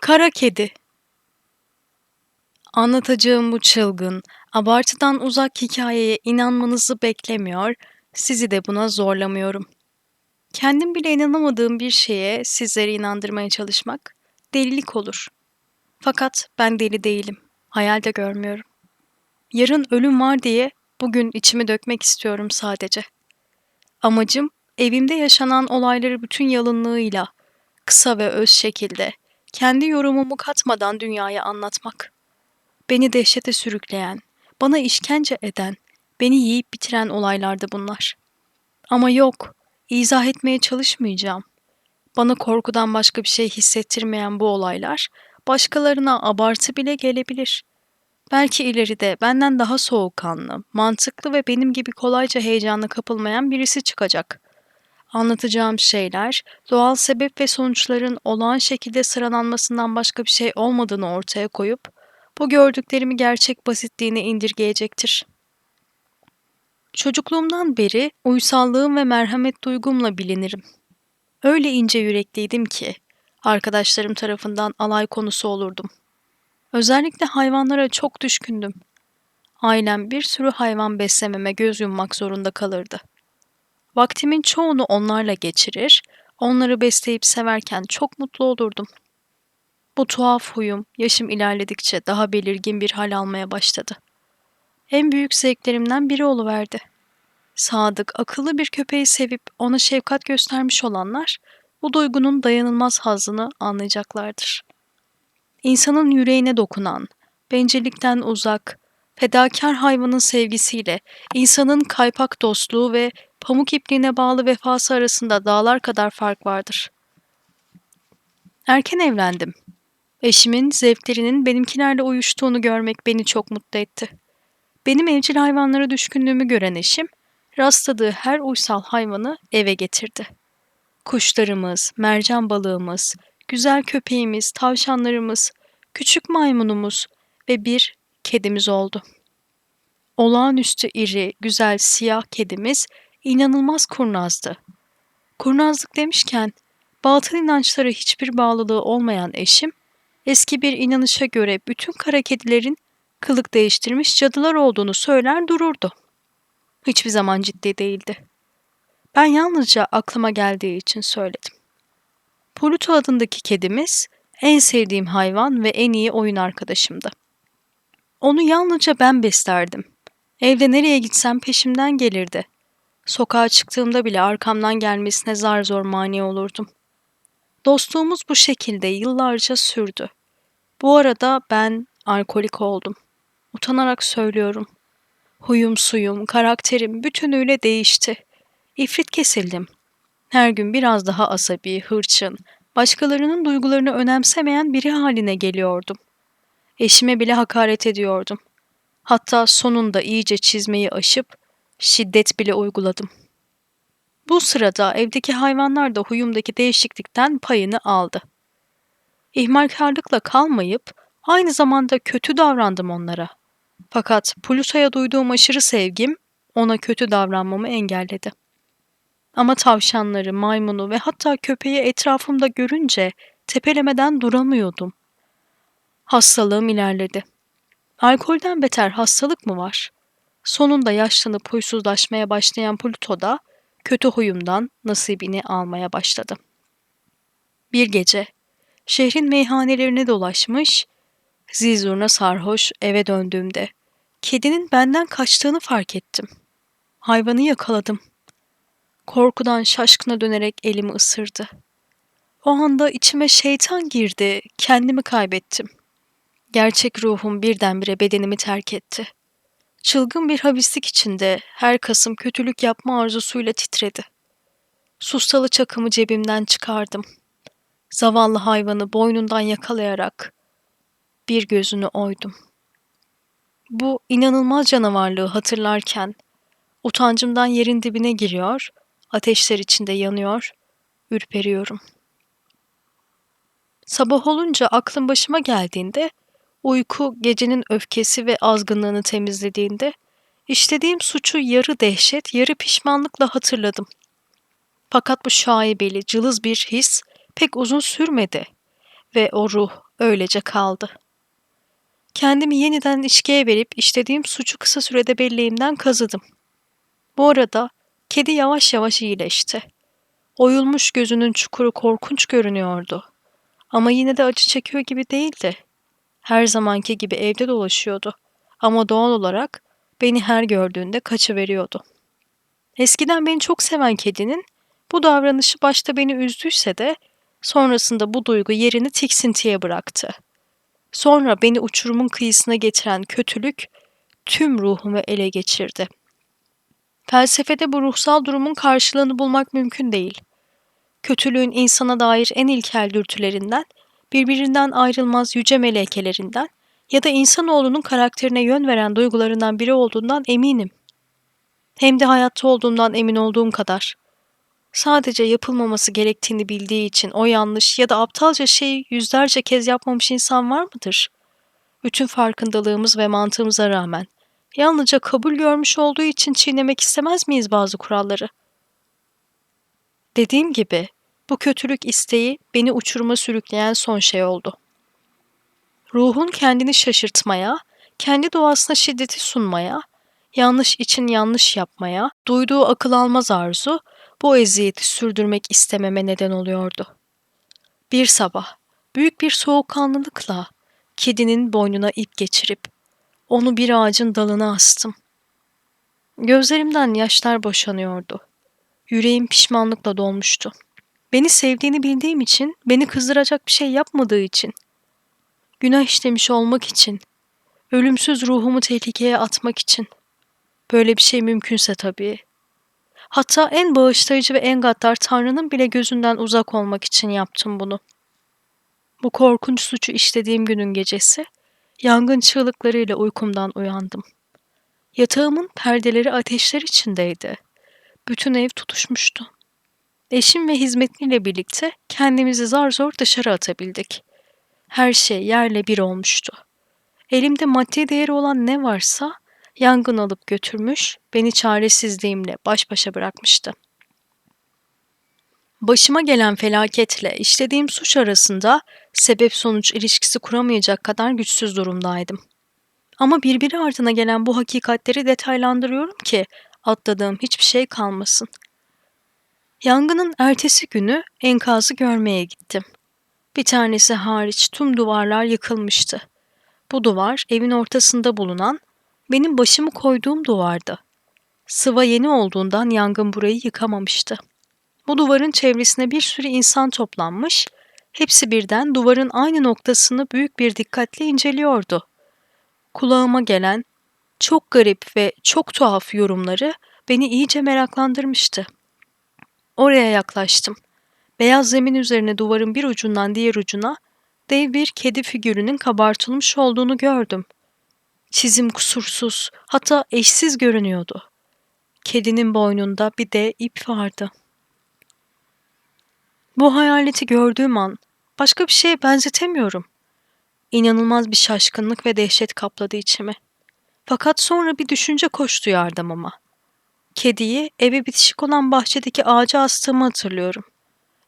Kara kedi. Anlatacağım bu çılgın, abartıdan uzak hikayeye inanmanızı beklemiyor, sizi de buna zorlamıyorum. Kendim bile inanamadığım bir şeye sizleri inandırmaya çalışmak delilik olur. Fakat ben deli değilim, hayal de görmüyorum. Yarın ölüm var diye bugün içimi dökmek istiyorum sadece. Amacım evimde yaşanan olayları bütün yalınlığıyla, kısa ve öz şekilde, kendi yorumumu katmadan dünyaya anlatmak. Beni dehşete sürükleyen, bana işkence eden, beni yiyip bitiren olaylardı bunlar. Ama yok, izah etmeye çalışmayacağım. Bana korkudan başka bir şey hissettirmeyen bu olaylar, başkalarına abartı bile gelebilir. Belki ileride benden daha soğukkanlı, mantıklı ve benim gibi kolayca heyecanla kapılmayan birisi çıkacak. Anlatacağım şeyler, doğal sebep ve sonuçların olağan şekilde sıralanmasından başka bir şey olmadığını ortaya koyup, bu gördüklerimi gerçek basitliğine indirgeyecektir. Çocukluğumdan beri uysallığım ve merhamet duygumla bilinirim. Öyle ince yürekliydim ki, arkadaşlarım tarafından alay konusu olurdum. Özellikle hayvanlara çok düşkündüm. Ailem bir sürü hayvan beslememe göz yummak zorunda kalırdı. Vaktimin çoğunu onlarla geçirir, onları besleyip severken çok mutlu olurdum. Bu tuhaf huyum yaşım ilerledikçe daha belirgin bir hal almaya başladı. En büyük zevklerimden biri oluverdi. Sadık, akıllı bir köpeği sevip ona şefkat göstermiş olanlar bu duygunun dayanılmaz hazzını anlayacaklardır. İnsanın yüreğine dokunan, bencillikten uzak, fedakar hayvanın sevgisiyle insanın kaypak dostluğu ve pamuk ipliğine bağlı vefası arasında dağlar kadar fark vardır. Erken evlendim. Eşimin zevklerinin benimkilerle uyuştuğunu görmek beni çok mutlu etti. Benim evcil hayvanlara düşkünlüğümü gören eşim, rastladığı her uysal hayvanı eve getirdi. Kuşlarımız, mercan balığımız, güzel köpeğimiz, tavşanlarımız, küçük maymunumuz ve bir kedimiz oldu. Olağanüstü iri, güzel siyah kedimiz inanılmaz kurnazdı. Kurnazlık demişken, batıl inançlara hiçbir bağlılığı olmayan eşim, eski bir inanışa göre bütün kara kedilerin kılık değiştirmiş cadılar olduğunu söyler dururdu. Hiçbir zaman ciddi değildi. Ben yalnızca aklıma geldiği için söyledim. Pluto adındaki kedimiz en sevdiğim hayvan ve en iyi oyun arkadaşımdı. Onu yalnızca ben beslerdim. Evde nereye gitsem peşimden gelirdi. Sokağa çıktığımda bile arkamdan gelmesine zar zor mani olurdum. Dostluğumuz bu şekilde yıllarca sürdü. Bu arada ben alkolik oldum. Utanarak söylüyorum. Huyum suyum, karakterim bütünüyle değişti. İfrit kesildim. Her gün biraz daha asabi, hırçın, başkalarının duygularını önemsemeyen biri haline geliyordum. Eşime bile hakaret ediyordum. Hatta sonunda iyice çizmeyi aşıp şiddet bile uyguladım. Bu sırada evdeki hayvanlar da huyumdaki değişiklikten payını aldı. İhmalkarlıkla kalmayıp aynı zamanda kötü davrandım onlara. Fakat Pluto'ya duyduğum aşırı sevgim ona kötü davranmamı engelledi. Ama tavşanları, maymunu ve hatta köpeği etrafımda görünce tepelemeden duramıyordum. Hastalığım ilerledi. Alkolden beter hastalık mı var? Sonunda yaşlanıp huysuzlaşmaya başlayan Pluto da kötü huyumdan nasibini almaya başladı. Bir gece şehrin meyhanelerine dolaşmış, zizurna sarhoş eve döndüğümde kedinin benden kaçtığını fark ettim. Hayvanı yakaladım. Korkudan şaşkına dönerek elimi ısırdı. O anda içime şeytan girdi, kendimi kaybettim. Gerçek ruhum birdenbire bedenimi terk etti. Çılgın bir havislik içinde her kasım kötülük yapma arzusuyla titredi. Sustalı çakımı cebimden çıkardım. Zavallı hayvanı boynundan yakalayarak bir gözünü oydum. Bu inanılmaz canavarlığı hatırlarken utancımdan yerin dibine giriyor, ateşler içinde yanıyor, ürperiyorum. Sabah olunca aklım başıma geldiğinde Uyku gecenin öfkesi ve azgınlığını temizlediğinde işlediğim suçu yarı dehşet, yarı pişmanlıkla hatırladım. Fakat bu şaibeli, cılız bir his pek uzun sürmedi ve o ruh öylece kaldı. Kendimi yeniden içkiye verip işlediğim suçu kısa sürede belleğimden kazıdım. Bu arada kedi yavaş yavaş iyileşti. Oyulmuş gözünün çukuru korkunç görünüyordu. Ama yine de acı çekiyor gibi değildi. Her zamanki gibi evde dolaşıyordu. Ama doğal olarak beni her gördüğünde kaçıveriyordu. Eskiden beni çok seven kedinin bu davranışı başta beni üzdüyse de sonrasında bu duygu yerini tiksintiye bıraktı. Sonra beni uçurumun kıyısına getiren kötülük tüm ruhumu ele geçirdi. Felsefede bu ruhsal durumun karşılığını bulmak mümkün değil. Kötülüğün insana dair en ilkel dürtülerinden, birbirinden ayrılmaz yüce melekelerinden ya da insanoğlunun karakterine yön veren duygularından biri olduğundan eminim. Hem de hayatta olduğumdan emin olduğum kadar. Sadece yapılmaması gerektiğini bildiği için o yanlış ya da aptalca şeyi yüzlerce kez yapmamış insan var mıdır? Bütün farkındalığımız ve mantığımıza rağmen yalnızca kabul görmüş olduğu için çiğnemek istemez miyiz bazı kuralları? Dediğim gibi bu kötülük isteği beni uçuruma sürükleyen son şey oldu. Ruhun kendini şaşırtmaya, kendi doğasına şiddeti sunmaya, yanlış için yanlış yapmaya, duyduğu akıl almaz arzu bu eziyeti sürdürmek istememe neden oluyordu. Bir sabah büyük bir soğukkanlılıkla kedinin boynuna ip geçirip onu bir ağacın dalına astım. Gözlerimden yaşlar boşanıyordu. Yüreğim pişmanlıkla dolmuştu. Beni sevdiğini bildiğim için, beni kızdıracak bir şey yapmadığı için, günah işlemiş olmak için, ölümsüz ruhumu tehlikeye atmak için. Böyle bir şey mümkünse tabii. Hatta en bağışlayıcı ve en gaddar Tanrı'nın bile gözünden uzak olmak için yaptım bunu. Bu korkunç suçu işlediğim günün gecesi, yangın çığlıklarıyla uykumdan uyandım. Yatağımın perdeleri ateşler içindeydi. Bütün ev tutuşmuştu. Eşim ve hizmetliyle birlikte kendimizi zar zor dışarı atabildik. Her şey yerle bir olmuştu. Elimde maddi değeri olan ne varsa yangın alıp götürmüş, beni çaresizliğimle baş başa bırakmıştı. Başıma gelen felaketle işlediğim suç arasında sebep sonuç ilişkisi kuramayacak kadar güçsüz durumdaydım. Ama birbiri ardına gelen bu hakikatleri detaylandırıyorum ki atladığım hiçbir şey kalmasın. Yangının ertesi günü enkazı görmeye gittim. Bir tanesi hariç tüm duvarlar yıkılmıştı. Bu duvar evin ortasında bulunan benim başımı koyduğum duvardı. Sıva yeni olduğundan yangın burayı yıkamamıştı. Bu duvarın çevresine bir sürü insan toplanmış, hepsi birden duvarın aynı noktasını büyük bir dikkatle inceliyordu. Kulağıma gelen çok garip ve çok tuhaf yorumları beni iyice meraklandırmıştı. Oraya yaklaştım. Beyaz zemin üzerine duvarın bir ucundan diğer ucuna dev bir kedi figürünün kabartılmış olduğunu gördüm. Çizim kusursuz, hatta eşsiz görünüyordu. Kedinin boynunda bir de ip vardı. Bu hayaleti gördüğüm an başka bir şeye benzetemiyorum. İnanılmaz bir şaşkınlık ve dehşet kapladı içimi. Fakat sonra bir düşünce koştu yardımıma. Kediyi eve bitişik olan bahçedeki ağaca astığımı hatırlıyorum.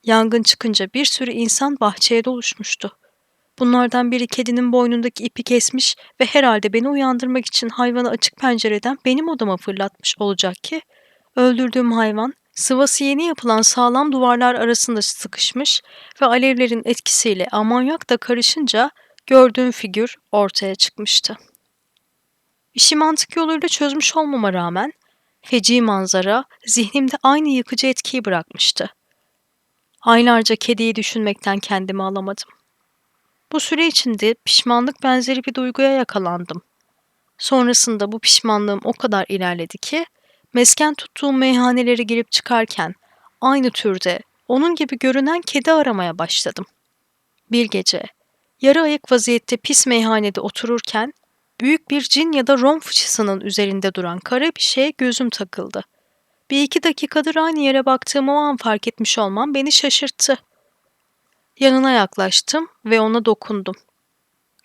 Yangın çıkınca bir sürü insan bahçeye doluşmuştu. Bunlardan biri kedinin boynundaki ipi kesmiş ve herhalde beni uyandırmak için hayvanı açık pencereden benim odama fırlatmış olacak ki öldürdüğüm hayvan sıvası yeni yapılan sağlam duvarlar arasında sıkışmış ve alevlerin etkisiyle amonyak da karışınca gördüğüm figür ortaya çıkmıştı. İşi mantık yoluyla çözmüş olmama rağmen feci manzara zihnimde aynı yıkıcı etkiyi bırakmıştı. Aylarca kediyi düşünmekten kendimi alamadım. Bu süre içinde pişmanlık benzeri bir duyguya yakalandım. Sonrasında bu pişmanlığım o kadar ilerledi ki mesken tuttuğum meyhanelere girip çıkarken aynı türde onun gibi görünen kedi aramaya başladım. Bir gece yarı ayık vaziyette pis meyhanede otururken büyük bir cin ya da rom fıçısının üzerinde duran kara bir şeye gözüm takıldı. Bir iki dakikadır aynı yere baktığım o an fark etmiş olmam beni şaşırttı. Yanına yaklaştım ve ona dokundum.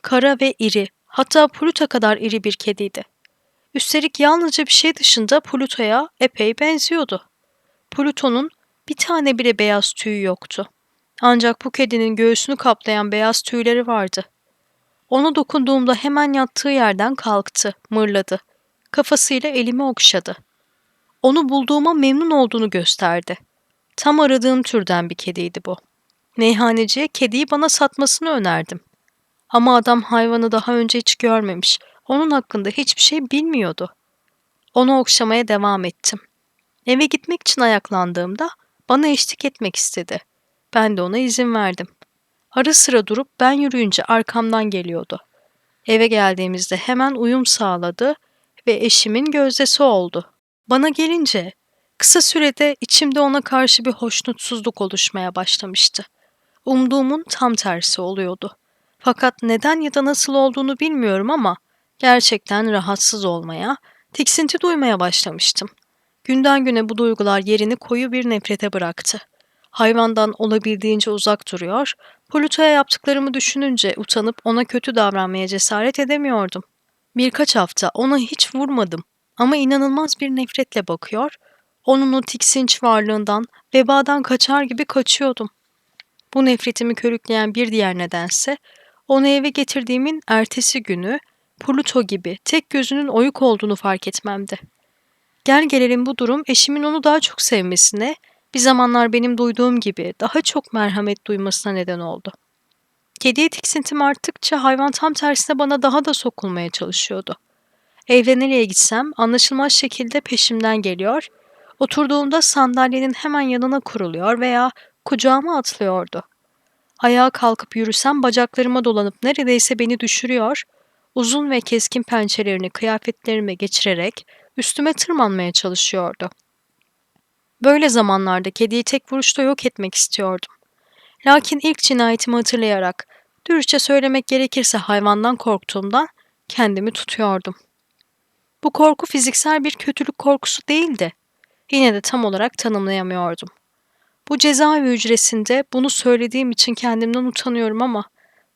Kara ve iri, hatta Pluto kadar iri bir kediydi. Üstelik yalnızca bir şey dışında Pluto'ya epey benziyordu. Pluto'nun bir tane bile beyaz tüyü yoktu. Ancak bu kedinin göğsünü kaplayan beyaz tüyleri vardı. Ona dokunduğumda hemen yattığı yerden kalktı, mırladı. Kafasıyla elimi okşadı. Onu bulduğuma memnun olduğunu gösterdi. Tam aradığım türden bir kediydi bu. Meyhaneciye kediyi bana satmasını önerdim. Ama adam hayvanı daha önce hiç görmemiş. Onun hakkında hiçbir şey bilmiyordu. Onu okşamaya devam ettim. Eve gitmek için ayaklandığımda bana eşlik etmek istedi. Ben de ona izin verdim. Ara sıra durup ben yürüyünce arkamdan geliyordu. Eve geldiğimizde hemen uyum sağladı ve eşimin gözdesi oldu. Bana gelince kısa sürede içimde ona karşı bir hoşnutsuzluk oluşmaya başlamıştı. Umduğumun tam tersi oluyordu. Fakat neden ya da nasıl olduğunu bilmiyorum ama gerçekten rahatsız olmaya, tiksinti duymaya başlamıştım. Günden güne bu duygular yerini koyu bir nefrete bıraktı. Hayvandan olabildiğince uzak duruyor, Pluto'ya yaptıklarımı düşününce utanıp ona kötü davranmaya cesaret edemiyordum. Birkaç hafta ona hiç vurmadım ama inanılmaz bir nefretle bakıyor, onun o tiksinç varlığından, vebadan kaçar gibi kaçıyordum. Bu nefretimi körükleyen bir diğer nedense onu eve getirdiğimin ertesi günü Pluto gibi tek gözünün oyuk olduğunu fark etmemdi. Gel gelelim bu durum eşimin onu daha çok sevmesine, bir zamanlar benim duyduğum gibi daha çok merhamet duymasına neden oldu. Kediye tiksintim arttıkça hayvan tam tersine bana daha da sokulmaya çalışıyordu. Evde nereye gitsem anlaşılmaz şekilde peşimden geliyor, oturduğumda sandalyenin hemen yanına kuruluyor veya kucağıma atlıyordu. Ayağa kalkıp yürüsem bacaklarıma dolanıp neredeyse beni düşürüyor, uzun ve keskin pençelerini kıyafetlerime geçirerek üstüme tırmanmaya çalışıyordu. Böyle zamanlarda kediyi tek vuruşta yok etmek istiyordum. Lakin ilk cinayetimi hatırlayarak, dürüstçe söylemek gerekirse hayvandan korktuğumdan kendimi tutuyordum. Bu korku fiziksel bir kötülük korkusu değildi. Yine de tam olarak tanımlayamıyordum. Bu cezaevi hücresinde bunu söylediğim için kendimden utanıyorum ama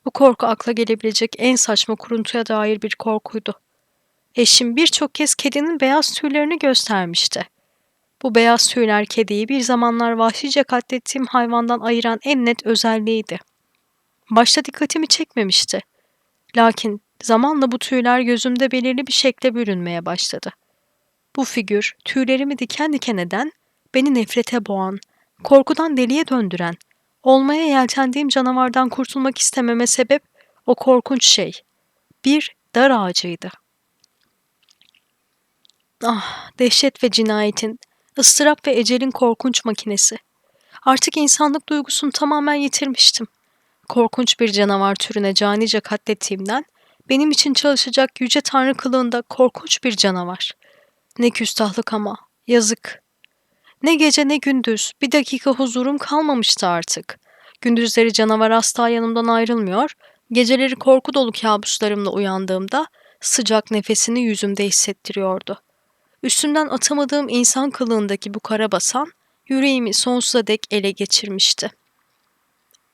bu korku akla gelebilecek en saçma kuruntuya dair bir korkuydu. Eşim birçok kez kedinin beyaz tüylerini göstermişti. Bu beyaz tüyler kediyi bir zamanlar vahşice katlettiğim hayvandan ayıran en net özelliğiydi. Başta dikkatimi çekmemişti. Lakin zamanla bu tüyler gözümde belirli bir şekle bürünmeye başladı. Bu figür tüylerimi diken diken eden, beni nefrete boğan, korkudan deliye döndüren, olmaya yeltendiğim canavardan kurtulmak istememe sebep o korkunç şey. Bir dar ağacıydı. Ah, dehşet ve cinayetin, ıstırap ve ecelin korkunç makinesi. Artık insanlık duygusunu tamamen yitirmiştim. Korkunç bir canavar türüne canice katlettiğimden, benim için çalışacak yüce tanrı kılığında korkunç bir canavar. Ne küstahlık ama, yazık. Ne gece ne gündüz, bir dakika huzurum kalmamıştı artık. Gündüzleri canavar asla yanımdan ayrılmıyor, geceleri korku dolu kabuslarımla uyandığımda sıcak nefesini yüzümde hissettiriyordu. Üstümden atamadığım insan kılığındaki bu karabasan, yüreğimi sonsuza dek ele geçirmişti.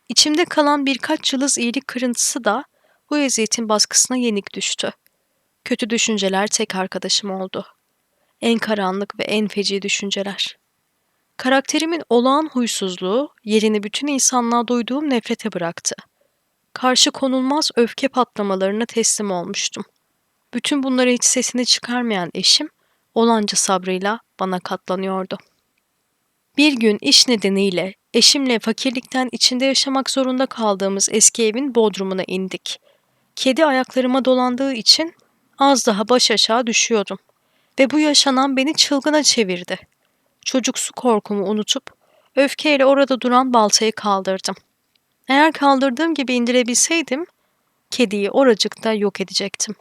İçimde kalan birkaç yıldız iyilik kırıntısı da bu eziyetin baskısına yenik düştü. Kötü düşünceler tek arkadaşım oldu. En karanlık ve en feci düşünceler. Karakterimin olağan huysuzluğu yerini bütün insanlığa duyduğum nefrete bıraktı. Karşı konulmaz öfke patlamalarına teslim olmuştum. Bütün bunları hiç sesini çıkarmayan eşim, olanca sabrıyla bana katlanıyordu. Bir gün iş nedeniyle eşimle fakirlikten içinde yaşamak zorunda kaldığımız eski evin bodrumuna indik. Kedi ayaklarıma dolandığı için az daha baş aşağı düşüyordum. Ve bu yaşanan beni çılgına çevirdi. Çocuksu korkumu unutup öfkeyle orada duran baltayı kaldırdım. Eğer kaldırdığım gibi indirebilseydim, kediyi oracıkta yok edecektim.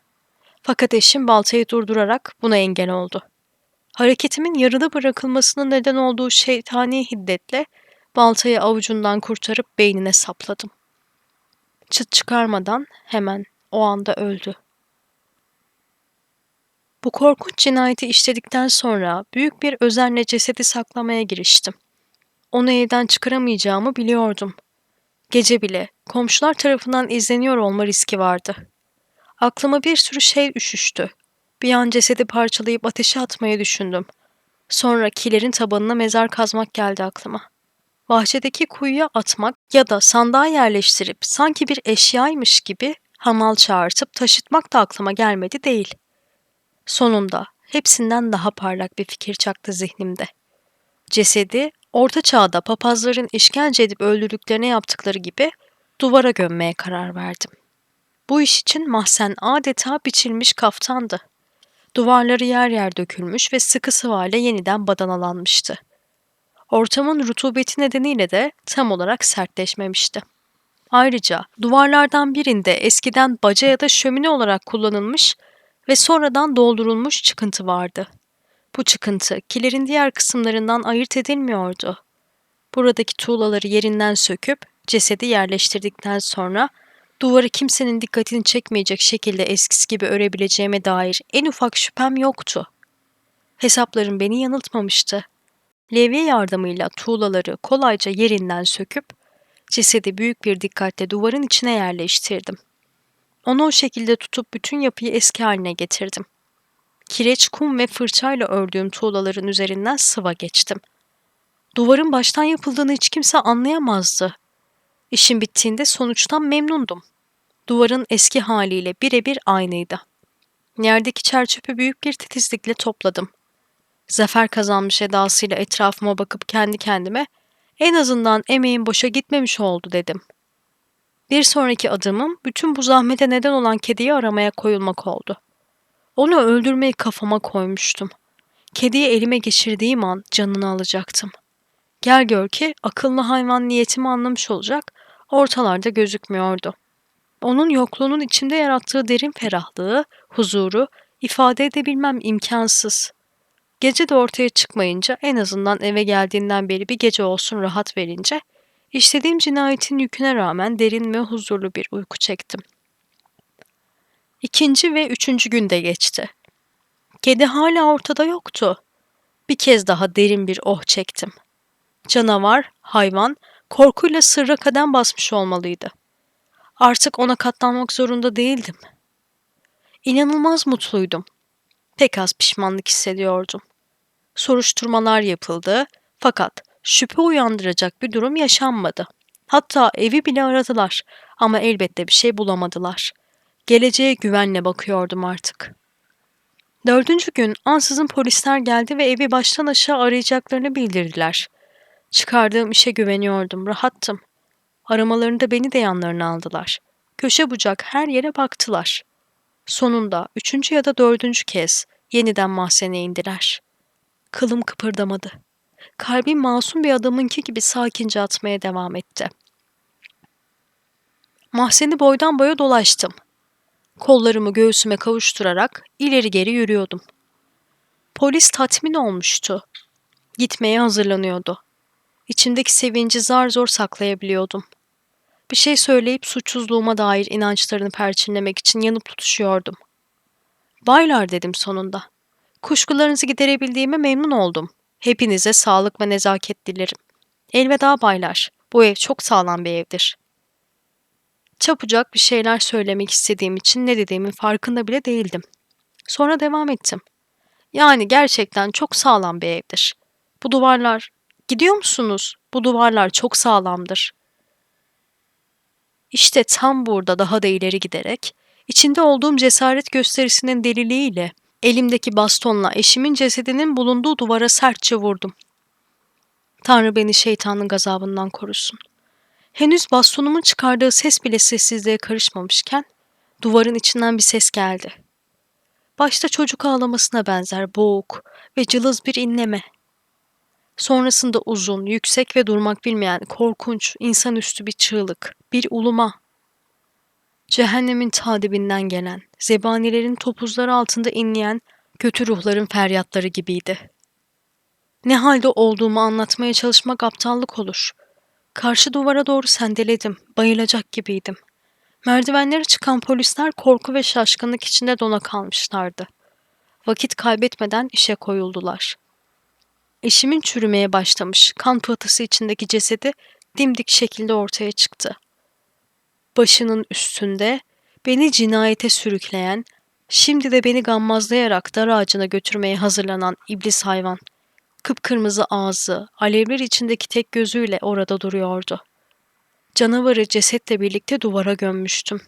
Fakat eşim baltayı durdurarak buna engel oldu. Hareketimin yarıda bırakılmasının neden olduğu şeytani hiddetle baltayı avucundan kurtarıp beynine sapladım. Çıt çıkarmadan hemen o anda öldü. Bu korkunç cinayeti işledikten sonra büyük bir özenle cesedi saklamaya giriştim. Onu evden çıkaramayacağımı biliyordum. Gece bile komşular tarafından izleniyor olma riski vardı. Aklıma bir sürü şey üşüştü. Bir an cesedi parçalayıp ateşe atmayı düşündüm. Sonra kilerin tabanına mezar kazmak geldi aklıma. bahçedeki kuyuya atmak ya da sandığa yerleştirip sanki bir eşyaymış gibi hamal çağırtıp taşıtmak da aklıma gelmedi değil. Sonunda hepsinden daha parlak bir fikir çaktı zihnimde. Cesedi orta çağda papazların işkence edip öldürdüklerine yaptıkları gibi duvara gömmeye karar verdim. Bu iş için mahzen adeta biçilmiş kaftandı. Duvarları yer yer dökülmüş ve sıkı sıvayla yeniden badanalanmıştı. Ortamın rutubeti nedeniyle de tam olarak sertleşmemişti. Ayrıca duvarlardan birinde eskiden baca ya da şömine olarak kullanılmış ve sonradan doldurulmuş çıkıntı vardı. Bu çıkıntı kilerin diğer kısımlarından ayırt edilmiyordu. Buradaki tuğlaları yerinden söküp cesedi yerleştirdikten sonra duvarı kimsenin dikkatini çekmeyecek şekilde eskisi gibi örebileceğime dair en ufak şüphem yoktu. Hesaplarım beni yanıltmamıştı. Levye yardımıyla tuğlaları kolayca yerinden söküp cesedi büyük bir dikkatle duvarın içine yerleştirdim. Onu o şekilde tutup bütün yapıyı eski haline getirdim. Kireç, kum ve fırçayla ördüğüm tuğlaların üzerinden sıva geçtim. Duvarın baştan yapıldığını hiç kimse anlayamazdı. İşin bittiğinde sonuçtan memnundum. Duvarın eski haliyle birebir aynıydı. Yerdeki çerçöpü büyük bir titizlikle topladım. Zafer kazanmış edasıyla etrafıma bakıp kendi kendime en azından emeğim boşa gitmemiş oldu dedim. Bir sonraki adımım bütün bu zahmete neden olan kediyi aramaya koyulmak oldu. Onu öldürmeyi kafama koymuştum. Kediyi elime geçirdiğim an canını alacaktım. Gel gör ki akıllı hayvan niyetimi anlamış olacak, ortalarda gözükmüyordu. Onun yokluğunun içimde yarattığı derin ferahlığı, huzuru ifade edebilmem imkansız. Gece de ortaya çıkmayınca en azından eve geldiğinden beri bir gece olsun rahat verince işlediğim cinayetin yüküne rağmen derin ve huzurlu bir uyku çektim. İkinci ve üçüncü günde geçti. Kedi hala ortada yoktu. Bir kez daha derin bir oh çektim. Canavar, hayvan, korkuyla sırra kadem basmış olmalıydı. Artık ona katlanmak zorunda değildim. İnanılmaz mutluydum. Pek az pişmanlık hissediyordum. Soruşturmalar yapıldı fakat şüphe uyandıracak bir durum yaşanmadı. Hatta evi bile aradılar ama elbette bir şey bulamadılar. Geleceğe güvenle bakıyordum artık. Dördüncü gün ansızın polisler geldi ve evi baştan aşağı arayacaklarını bildirdiler. Çıkardığım işe güveniyordum, rahattım. Aramalarında beni de yanlarına aldılar. Köşe bucak her yere baktılar. Sonunda üçüncü ya da dördüncü kez yeniden mahzene indiler. Kılım kıpırdamadı. Kalbim masum bir adamınki gibi sakince atmaya devam etti. Mahzeni boydan boya dolaştım. Kollarımı göğsüme kavuşturarak ileri geri yürüyordum. Polis tatmin olmuştu. Gitmeye hazırlanıyordu. İçimdeki sevinci zar zor saklayabiliyordum. Bir şey söyleyip suçsuzluğuma dair inançlarını perçinlemek için yanıp tutuşuyordum. Baylar dedim sonunda. Kuşkularınızı giderebildiğime memnun oldum. Hepinize sağlık ve nezaket dilerim. Elveda baylar. Bu ev çok sağlam bir evdir. Çapucak bir şeyler söylemek istediğim için ne dediğimin farkında bile değildim. Sonra devam ettim. Yani gerçekten çok sağlam bir evdir. Bu duvarlar... Gidiyor musunuz? Bu duvarlar çok sağlamdır. İşte tam burada daha da ileri giderek, içinde olduğum cesaret gösterisinin deliliğiyle elimdeki bastonla eşimin cesedinin bulunduğu duvara sertçe vurdum. Tanrı beni şeytanın gazabından korusun. Henüz bastonumun çıkardığı ses bile sessizliğe karışmamışken duvarın içinden bir ses geldi. Başta çocuk ağlamasına benzer boğuk ve cılız bir inleme. Sonrasında uzun, yüksek ve durmak bilmeyen korkunç, insanüstü bir çığlık, bir uluma. Cehennemin tadibinden gelen, zebanilerin topuzları altında inleyen kötü ruhların feryatları gibiydi. Ne halde olduğumu anlatmaya çalışmak aptallık olur. Karşı duvara doğru sendeledim, bayılacak gibiydim. Merdivenlere çıkan polisler korku ve şaşkınlık içinde dona kalmışlardı. Vakit kaybetmeden işe koyuldular. Eşimin çürümeye başlamış kan pıhtısı içindeki cesedi dimdik şekilde ortaya çıktı. Başının üstünde beni cinayete sürükleyen, şimdi de beni gammazlayarak dar ağacına götürmeye hazırlanan iblis hayvan, Kıpkırmızı ağzı, alevler içindeki tek gözüyle orada duruyordu. Canavarı cesetle birlikte duvara gömmüştüm.